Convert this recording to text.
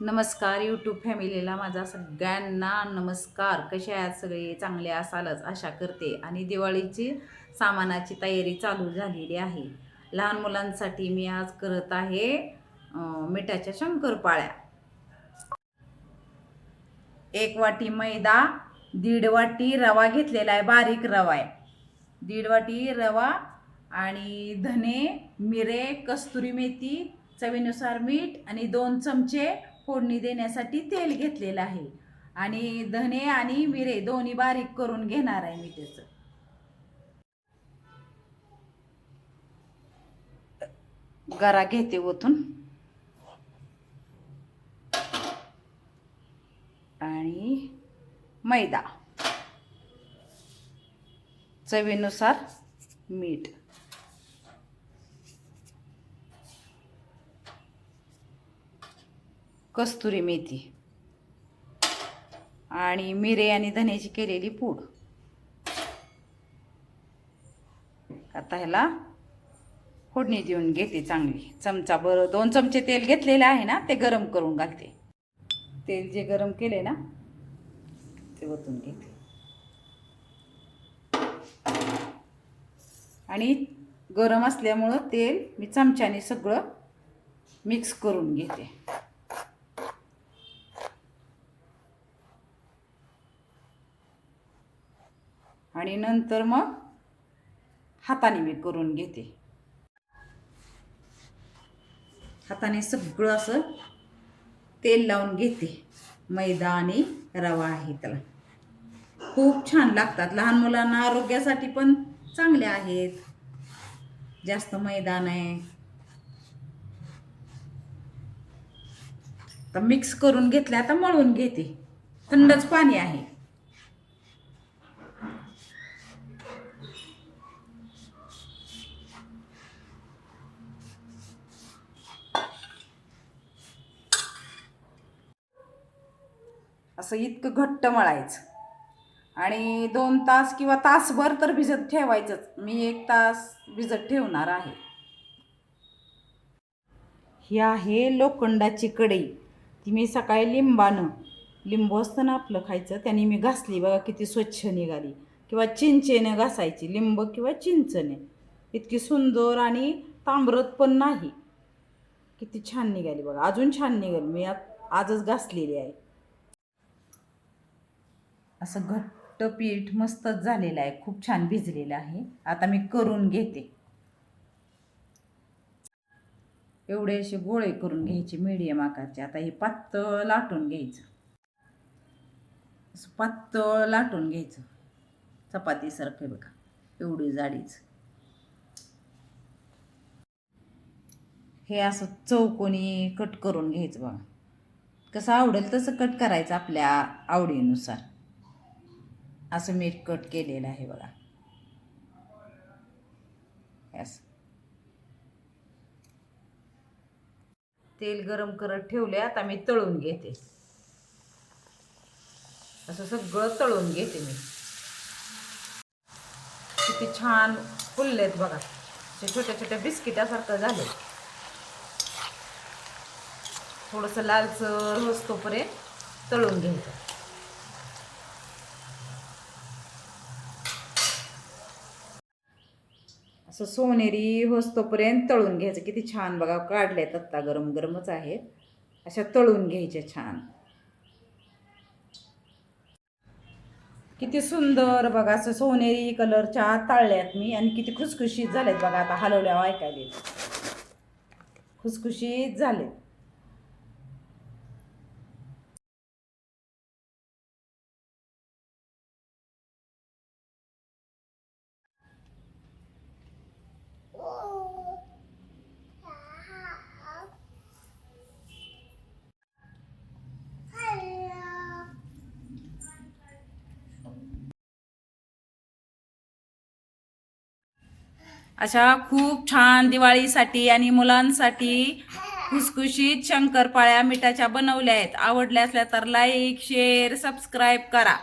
नमस्कार यूट्यूब फॅमिलीला माझा सगळ्यांना नमस्कार. कसे आहात सगळे? चांगले असालच आशा करते. आणि दिवाळीची सामानाची तयारी चालू झालेली आहे. लहान मुलांसाठी मी आज करत आहे मिठाच्या शंकरपाळ्या. एक वाटी मैदा दीड वाटी रवा घेतलेला आहे बारीक रवा आहे. दीड वाटी रवा आणि धने मिरे कस्तुरी मेथी चवीनुसार मीठ आणि दोन चमचे फोडणी देण्यासाठी तेल घेतलेलं आहे. आणि धने आणि मिरे दोन्ही बारीक करून घेणार आहे मी त्याचं. गरा घेते ओतून. आणि मैदा. चवीनुसार मीठ. कस्तुरी मेथी आणि मिरे आणि धन्याची केलेली पूड. आता ह्याला फोडणी देऊन घेते चांगली. चमचा बरं दोन चमचे तेल घेतलेले आहे ना ते गरम करून घालते. तेल जे गरम केले ना ते ओतून घेते. आणि गरम असल्यामुळं तेल मी चमच्याने सगळं मिक्स करून घेते. आणि नंतर मग हाताने मी करून घेते. हाताने सगळं असं तेल लावून घेते. मैदा आणि रवा आहे त्याला. खूप छान लागतात. लहान मुलांना आरोग्यासाठी पण चांगले आहेत. जास्त मैदा नाही तर मिक्स करून घेतले आता मळून घेते. थंडच पाणी आहे. असं इतकं घट्ट मळायचं. आणि दोन तास किंवा तासभर तर भिजत ठेवायचंच. मी एक तास भिजत ठेवणार आहे. ही आहे लोखंडाची कढई. ती मी सकाळी लिंबानं लिंबू असतं ना आपलं खायचं. त्याने मी घासली. बघा किती स्वच्छ निघाली. किंवा चिंचेने घासायची. लिंब किंवा चिंचने. इतकी सुंदर आणि तांबरत पण नाही. किती छान निघाली बघा. अजून छान निघाली. मी आजच घासलेली आहे. असं घट्ट पीठ मस्तच झालेलं आहे. खूप छान भिजलेलं आहे. आता मी करून घेते. एवढे असे गोळे करून घ्यायचे मीडियम आकारचे. आता हे पातळ लाटून घ्यायचं. असं पातळ लाटून घ्यायचं. चपातीसारखं बघा. एवढी जाडीच. हे असं चौकोनी कट करून घ्यायचं बघा. कसं आवडेल तसं कट करायचं आपल्या आवडीनुसार. असं मी कट केलेलं आहे बघा. असं तेल गरम करत ठेवले आता मी तळून घेते. असं सगळं तळून घेते मी. किती छान फुललेत बघा. असे छोट्या छोट्या बिस्किटासारखं झाले. थोडंसं लालसर होस्तोपर्यंत तळून घ्यायचं असं सोनेरी होस्तोपर्यंत तळून घ्यायचं. किती छान बघा काढल्यात आत्ता गरम गरमच आहेत. अशा तळून घ्यायच्या छान. किती सुंदर बघा असं सोनेरी कलरच्या ताळल्यात मी. आणि किती खुसखुशीत झालेत बघा आता हलवल्या ऐकायला खुसखुशीत झालेत. अशा खूप छान दिवाळीसाठी आणि मुलांसाठी खुसखुशीत शंकरपाळ्या मिठाच्या बनवल्या आहेत. आवडल्या असल्या तर लाईक शेअर सबस्क्राईब करा.